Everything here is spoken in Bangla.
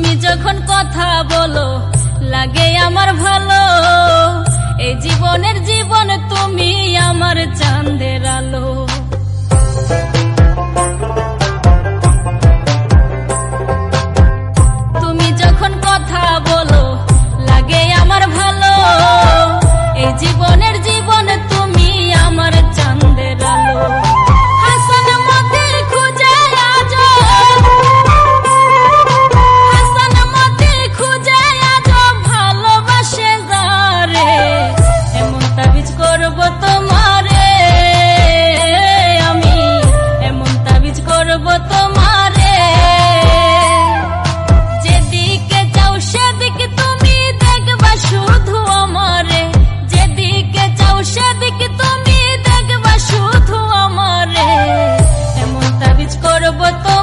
তুমি যখন কথা বলো লাগে আমার ভালো ধরব তোমারে। যেদিকে যাও সেদিকে তুমি দেখবা শুধু আমারে। যেদিকে যাও সেদিকে তুমি দেখবা শুধু আমারে। এমন তাবিজ তো